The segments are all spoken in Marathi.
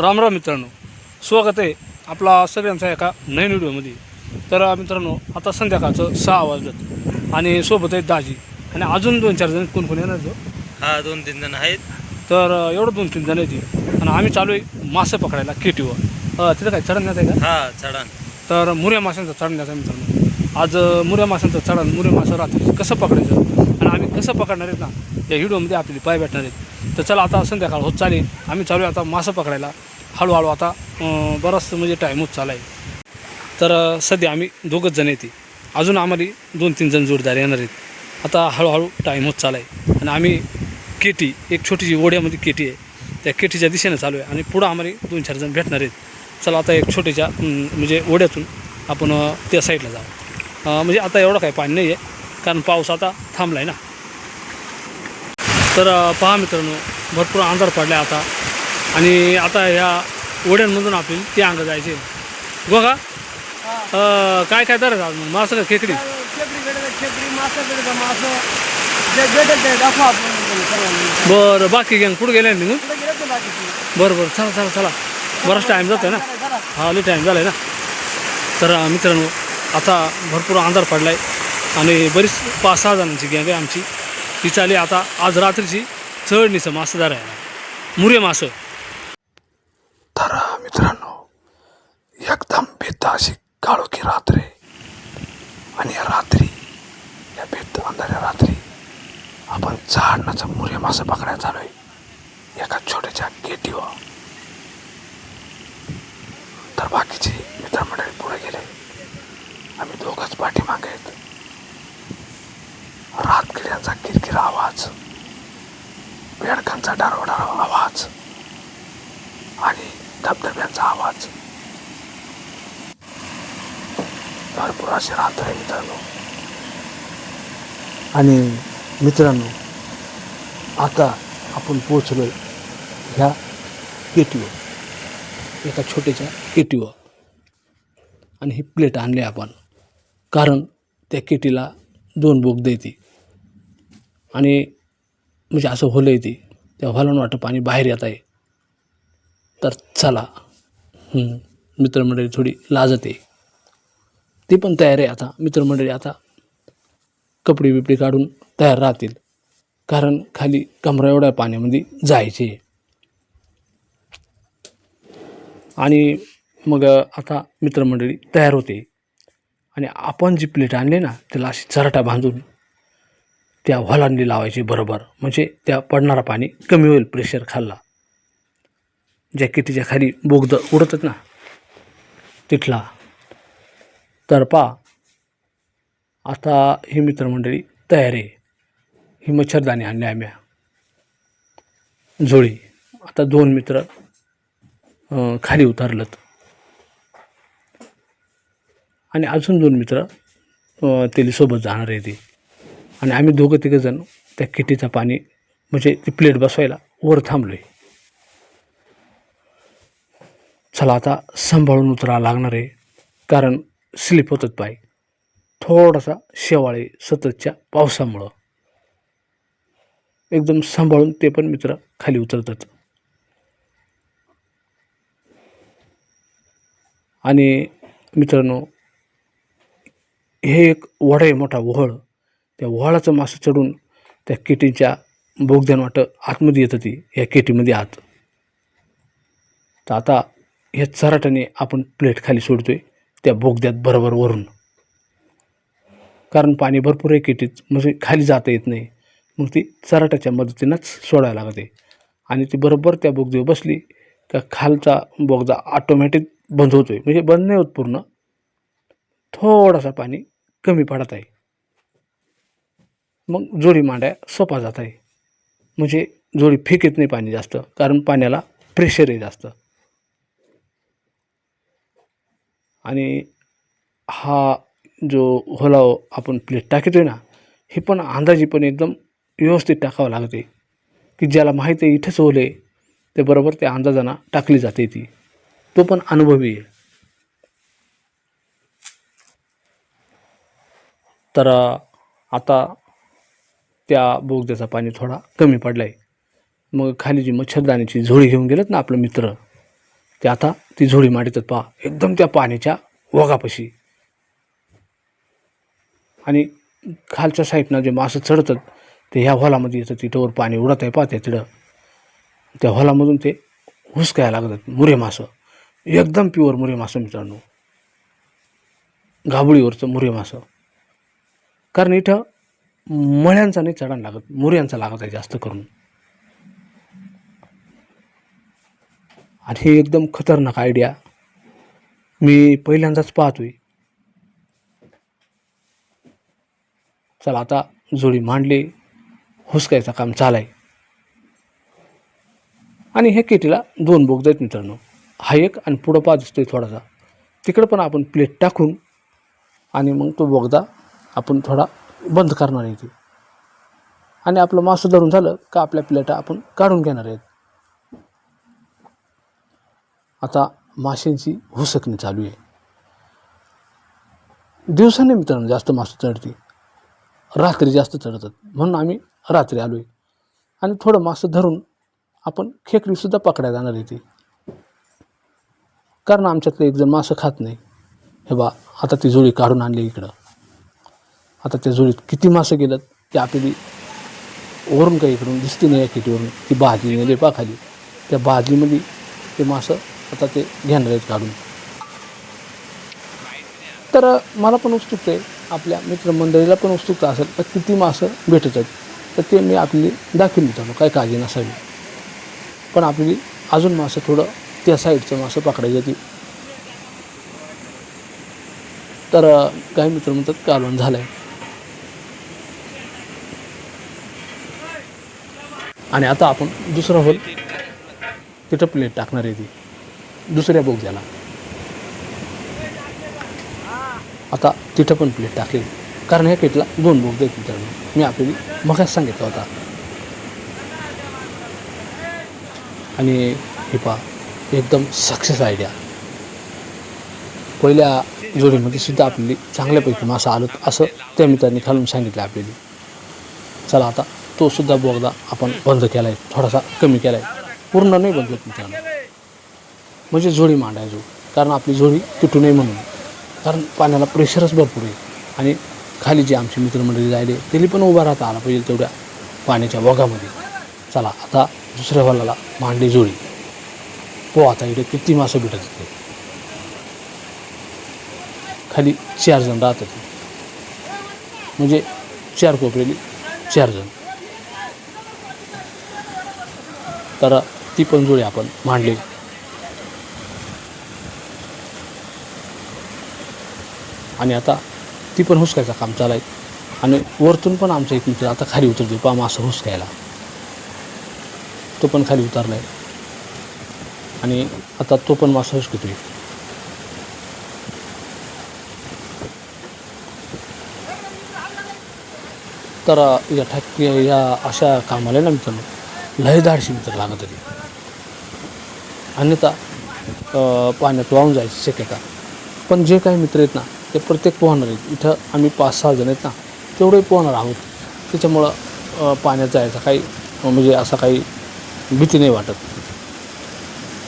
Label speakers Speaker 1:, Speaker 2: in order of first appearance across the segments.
Speaker 1: रामराम मित्रांनो. स्वागत आहे आपला सगळ्यांचा एका नवीन व्हिडिओमध्ये. तर मित्रांनो आता संध्याकाळचं सहा वाजलं आणि सोबत आहेत दाजी. आणि अजून दोन चार जण कोण कोण येणार तो
Speaker 2: हा? दोन तीन जण आहेत.
Speaker 1: तर एवढं दोन तीन जण येते आणि आम्ही चालू आहे मासे पकडायला केटीवर. तिथं काय चढण्यात आहे का?
Speaker 2: हा चढण.
Speaker 1: तर मुऱ्या माशांचा चढण्याचा आहे मित्रांनो. आज मुऱ्या माशांचं चढण मुऱ्या मासा रात्री कसं पकडायचं? आणि आम्ही कसं पकडणार आहेत ना? या व्हिडिओमध्ये आपली पाय भेटणार आहेत. तर चला आता संध्याकाळ होत चालेल. आम्ही चालू आहे आता मासं पकडायला. हळूहळू आता बराच म्हणजे टाईम होत आहे तर सध्या आम्ही दोघंच जण येते. अजून आम्हाला दोन तीन जण जोडदार येणार आहेत. आता हळूहळू टाईम होत आहे आणि आम्ही केटी एक छोटीशी ओढ्यामध्ये केटी आहे. त्या केटीच्या दिशेनं चालू आहे. आणि पुढं आम्हाला दोन चार जण भेटणार आहेत. चला आता एक छोट्याच्या म्हणजे ओढ्यातून आपण त्या साईडला जाऊ. म्हणजे आता एवढं काही पाणी नाही आहे कारण पाऊस आता थांबला आहे ना. तर पहा मित्रांनो भरपूर अंधार पडला आहे आता. आणि आता ह्या ओढ्यांमधून आपल्याला ते अंग जायचे. बघा. काय काय तर मग? मासं का खेकडी? बरं बाकी गँग कुठं गेले निघून बरं बरं चला चला चला. बराच टाईम जातो आहे ना. हा लई टाईम झाला आहे ना? तर मित्रांनो आता भरपूर अंधार पडला आहे आणि बरीच पाच सहा जणांची गँग आहे आमची. ती चाली आता आज रात्रीची चढणीचं मासेदार आहे. मुरे मासं
Speaker 3: तर मित्रांनो एकदम भित्त अशी काळोखी रात्र. आहे आणि या रात्री या भित्त अंधाऱ्या रात्री आपण झाडण्याचं मुरे मासे पकडायला चालू आहे एका छोट्याच्या गेटीवर. तर बाकीचे मित्रमंडळी पुढे गेले. आम्ही दोघंच पाठीमागे आहेत. रातकिड्यांचा किरकिरा आवाज बेडकांचा डारोडारो आवाज आणि धबधब्यांचा आवाज. भरपूर असे राहत आहे मित्रांनो.
Speaker 1: आणि मित्रांनो आता आपण पोचलो ह्या केटीवर एका छोट्याच्या केटीवर. आणि ही प्लेट आणली आपण कारण त्या केटीला दोन बोग देते आणि म्हणजे असं होलं येते त्या व्हालून वाटतं पाणी बाहेर येत आहे. तर चला मित्रमंडळी थोडी लाजते. ती पण तयार आहे आता मित्रमंडळी आता. कपडे बिपडे काढून तयार राहतील. कारण खाली कमरा एवढ्या पाण्यामध्ये जायचे. आणि मग आता मित्रमंडळी तयार होते. आणि आपण जी प्लेट आणली ना त्याला अशी चरटा बांधून त्या व्हॉलांनी लावायची बरोबर. म्हणजे त्या पडणारा पाणी कमी होईल प्रेशर खाल्ला. जॅकेटीच्या खाली बोगदं उडतात ना तिथला. तर पा आता ही मित्रमंडळी तयार. आहे ही मच्छरदाणी आणली आम्ही झोळी आता दोन मित्र खाली उतरलत. आणि अजून दोन मित्र अं, तेलीसोबत जाणार आहे ते. आणि आम्ही दोघं तिघं जण त्या किटीचं पाणी म्हणजे ती प्लेट बसवायला वर थांबलो आहे चला आता सांभाळून उतरावं लागणार आहे. कारण स्लिप होतात पाय थोडासा शेवाळे सततच्या पावसामुळं. एकदम सांभाळून ते पण मित्र खाली उतरतात. आणि मित्रांनो हे एक वडा आहे मोठा वहळ त्या वहळाचं मासं चढून त्या केटीच्या बोगद्यान वाटं आतमध्ये येतं ती या केटीमध्ये आत. तर आता ह्या चराट्याने आपण प्लेट खाली सोडतोय. त्या बोगद्यात बरोबर वरून. कारण पाणी भरपूर आहे किटीत म्हणजे खाली जाता येत नाही. मग ती चराट्याच्या मदतीनंच सोडायला लागते. आणि ती बरोबर त्या बोगद्यावर बसली का खालचा बोगदा ऑटोमॅटिक बंद होतो आहे म्हणजे बंद नाही होत पूर्ण. थोडासा पाणी कमी पडत आहे. मग जोडी मांड्या सोपा जात आहे. म्हणजे जोडी येत नाही पाणी जास्त कारण पाण्याला प्रेशर आहे जास्त. आणि हा जो होलाव आपण प्लेट टाकतोय ना हे पण अंदाजी पण एकदम व्यवस्थित टाकावं लागते की ज्याला माहीत आहे इथंच ओले ते बरोबर त्या अंदाजानं टाकली जाते ती. तो पण अनुभवी आहे. तर आता त्या बोगद्याचा पाणी थोडा कमी पडला आहे मग खाली जी मच्छरदाण्याची झोळी घेऊन गेलेत ना आपलं मित्र ते आता ती झोळी मांडतात पहा. एकदम त्या पाण्याच्या ओघापाशी आणि खालच्या साईडनं जे मासं चढतात ते ह्या हॉलामध्ये येतं तिथं पाणी उडत आहे पाहते तिथं. त्या हॉलामधून ते हुसकायला लागतात मुरे मासं. एकदम प्युअर मुरे मासं मित्रांनो. घाबुळीवरचं मुरे मासं. कारण इथं मळ्यांचा नाही चढायला लागत मुऱ्यांचा लागत आहे जास्त करून. आणि हे एकदम खतरनाक आयडिया मी पहिल्यांदाच पाहतोय. चला आता जोडी मांडली. हुसकायचं काम चालाय आणि हे केटीला दोन बोग आहेत मित्रांनो. हा एक आणि पुढं पाच दिसतोय थोडासा. तिकडं पण आपण प्लेट टाकून आणि मग तो बोगदा आपण थोडा बंद करणार आहे ते आणि आपलं मासं धरून झालं का आपल्या प्लेटा आपण काढून घेणार आहेत. आता माशांची हुसकणी चालू आहे. दिवसाने मित्रांनो जास्त मासे चढते रात्री जास्त चढतात. म्हणून आम्ही रात्री आलो आहे आणि थोडं मासं धरून आपण खेकडीसुद्धा पकडायला जाणार आहे ती कारण आमच्यातलं एकजण मासं खात नाही. हे बा आता ती जुळी काढून आणली इकडं. आता त्या जुळीत किती मासं गेलं ते आपली वरून काही इकडून दिसते नाही या किटीवरून ती भाजी नेली म्हणजे पाखाली त्या भाजीमध्ये ते मासं आता ते घेणार आहेत काढून. तर मला पण उत्सुकता आहे. आपल्या मित्रमंडळीला पण उत्सुकता असेल तर किती मासं भेटत आहेत? तर ते मी आपली दाखवून मित्रांनो काय काळजी नसावी. पण आपली अजून मासं थोडं त्या साईडचं मासं पकडायची ती तर काही मित्र म्हणतात कालवण झालं आहे आणि आता आपण दुसरा होल तिथं प्लेट टाकणार आहे ती. दुसऱ्या बोगद्याला आता तिथं पण प्लेट टाकली कारण ह्या पेटला दोन बोगदे आहेत मित्रांनो. मी आपल्याला मगाच सांगितलं होता. आणि हे पहा एकदम सक्सेस आयडिया पहिल्या जोडीमध्ये सुद्धा आपली चांगल्यापैकी मासा आलो. असं त्या मित्रांनी खालून सांगितलं आपल्याला. चला आता तो सुद्धा बोगदा आपण बंद केला आहे थोडासा कमी केला आहे पूर्ण नाही बंद मित्रांनो. म्हणजे जोडी मांडायचो. कारण आपली जोडी तुटू नये म्हणून. कारण पाण्याला प्रेशरच भरपूर आहे. आणि खाली जे आमचे मित्रमंडळी जायले त्यांनी पण उभा राहता आला पाहिजे तेवढ्या पाण्याच्या वगामध्ये चला आता दुसऱ्या वालाला मांडली जोडी पो आता इकडे किती मासं भेटत होते. खाली चार जण राहतात म्हणजे चार कोपरेली चार जण. तर ती पण जोडी आपण मांडली. आणि आता ती पण हुसकायचं काम चालू आहे आणि वरतून पण आमचा एक मित्र आता खाली उतरतो पा मासं हुसकायला. तो पण खाली उतरला आहे आणि आता तो पण मासा हुसकतोय. तर या ठाक या अशा कामाला ना मित्रांनो लय धाडशी मित्र लागत होती. अन्यथा पाण्यात वाहून जायची शक्यता. पण जे काही मित्र आहेत ना ते प्रत्येक पोहणार आहेत. इथं आम्ही पाच सहा जण आहेत ना तेवढे पोहणार आहोत. त्याच्यामुळं पाण्यात जायचा काही म्हणजे असा काही भीती नाही वाटत.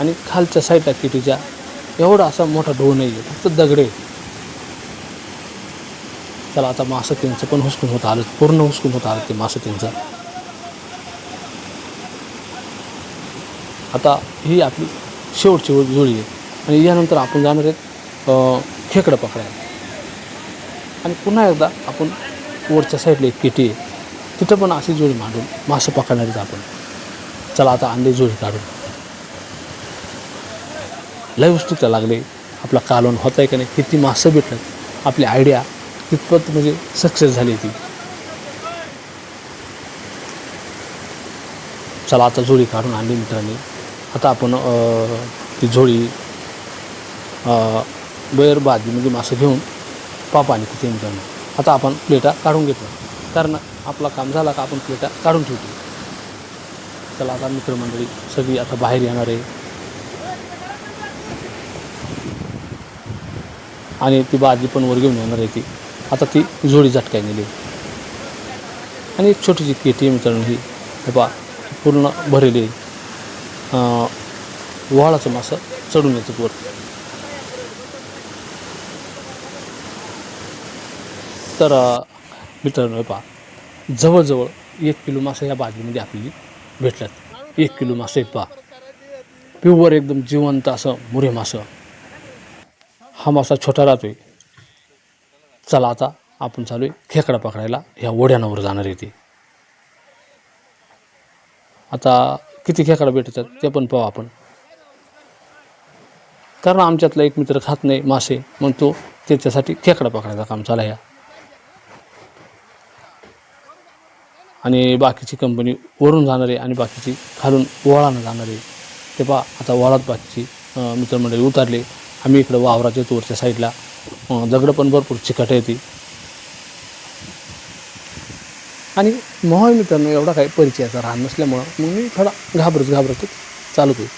Speaker 1: आणि खालच्या साईडला किटीच्या एवढा असा मोठा ढोळ नाही आहे फक्त दगडे त्याला आता मासं त्यांचं पण हुसकून होत आलं पूर्ण हुसकून होत आलं ते मासं त्यांचं. आता ही आपली शेवटची जुळी आहे. आणि यानंतर आपण जाणार आहेत खेकडं पकडायला. आणि पुन्हा एकदा आपण वरच्या साईडला एक केटी आहे. तिथं पण अशी जोडी मांडून मासं पकडणार आपण चला आता अंडे जोडी काढून. लय उत्सुकता लागले. आपला कालवण होत आहे का नाही किती मासं भेटलं आपली आयडिया कितपत म्हणजे सक्सेस झाली ती. चला आता जोडी काढून आणली मित्रांनी. आता आपण ती जोडी बैरबाजी म्हणजे मासं घेऊन पाप आली तिथे मित्रांनो आता आपण प्लेटा काढून घेतलं कारण आपला काम झाला का आपण प्लेटा काढून ठेवतो. चला आता मित्रमंडळी सगळी आता बाहेर येणार आहे. आणि ती बादली पण वर घेऊन येणार आहे ती. आता ती जोडी झटकाय नेली. आणि एक छोटीशी केटी आहे मित्रांनो ही हे पूर्ण भरलेली आहे. मासं चढून येतं वर. तर मित्रांनो पहा. जवळजवळ एक किलो मासे या बाजूमध्ये आपली भेटल्यात. एक किलो मासे पहा. प्युअर एकदम जिवंत असं मुरे मासं. हा मासा छोटा राहतोय. चला आता आपण चालू आहे खेकडा पकडायला. ह्या ओढ्यानावर जाणार आहे ते. आता किती खेकडा भेटतात ते पण पाहू आपण. कारण आमच्यातला एक मित्र खात नाही मासे. मग तो त्याच्यासाठी खेकडा पकडायचा काम चाला या. आणि बाकीची कंपनी वरून जाणार आहे आणि बाकीची खालून वळानं जाणार. आहे ते पहा आता वळात बाकीची मित्रमंडळी उतरले. आम्ही इकडं वावराच्या तोरच्या वरच्या साईडला दगडं पण भरपूर चिकट येते आणि मोहन मित्रांनो एवढा काही परिचयाचा राहत नसल्यामुळं मग मी थोडा घाबरत घाबरत चालू होईल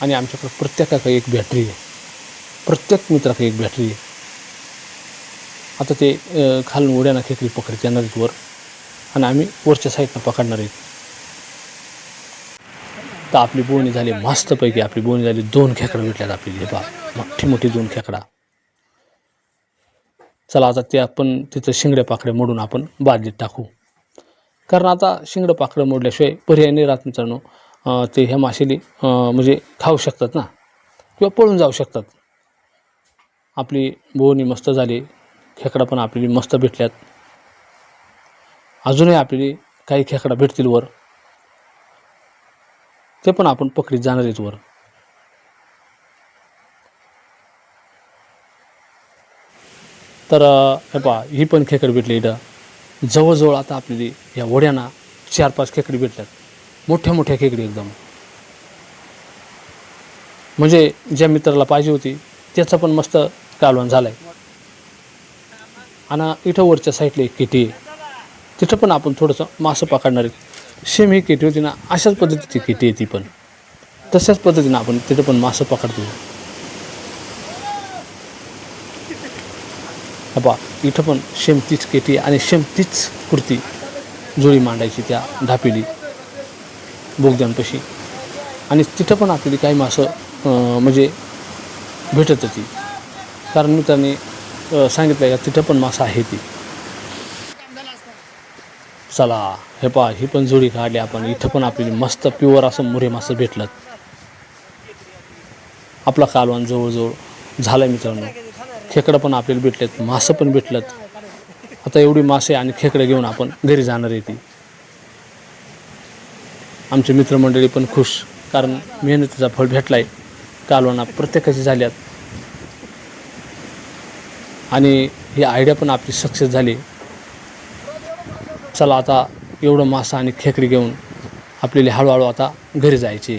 Speaker 1: आणि आमच्याकडे प्रत्येकाकडे एक बॅटरी आहे. प्रत्येक मित्राकडे एक बॅटरी आहे. आता ते खालून उड्याना खेकडी पकडते नदीत वर. आणि आम्ही वरच्या साईडनं पकडणार आहेत. तर आपली बोवणी झाली मस्तपैकी आपली बोवणी झाली दोन खेकडं भेटल्यात आपली बा मोठी मोठी दोन खेकडा. चला आता ते आपण तिथं शिंगड्या पाकड्या मोडून आपण बादलीत टाकू. कारण आता शिंगडं पाकडं मोडल्याशिवाय पर्याय नाही राहत मित्रांनो. ते ह्या माशेली म्हणजे खाऊ शकतात ना. किंवा पळून जाऊ शकतात. आपली बोवणी मस्त झाली. खेकडा पण आपली मस्त भेटल्यात. अजूनही आपली काही खेकडा भेटतील वर. ते पण आपण पकडीत जाणार आहेत वर. तर हे पहा ही पण खेकड भेटली इथं. जवळजवळ आता आपली या वड्यांना चार पाच खेकडी भेटल्यात. मोठ्या मोठ्या खेकडी एकदम. म्हणजे ज्या मित्राला पाहिजे होती त्याचं पण मस्त कालवण झालं आहे आणि इथं वरच्या साईडला एक केटी आहे. तिथं पण आपण थोडंसं मासं पकडणार आहेत सेम ही केटी होती ना अशाच पद्धतीची केटी आहे ती पण. तशाच पद्धतीनं आपण तिथं पण मासं पकडतो बा इथं पण सेम तीच केटी आणि सेम तीच कुर्ती जुळी मांडायची त्या ढापेली बोगद्यांपाशी. आणि तिथं पण आपल्याला काही मासं म्हणजे भेटत होती. कारण मित्रांनी सांगितलं का तिथं पण मासं आहे ती. चला हे पा ही पण जोडी काढली आपण. इथं पण आपली मस्त प्युअर असं मुरे मासं भेटलं आपला कालवान जवळजवळ झालं मित्रांनो. खेकडं पण आपल्याला भेटलेत मासं पण भेटलं आता एवढी मासे आणि खेकडं घेऊन आपण घरी जाणार आहे ती. आमचे मित्रमंडळी पण खुश कारण मेहनतीचा फळ भेटला आहे कालवणा प्रत्येकाची झाल्यात. आणि ही आयडिया पण आपली सक्सेस झाली. चला आता एवढं मासा आणि खेकडी घेऊन आपल्याला हळूहळू आता घरी जायची.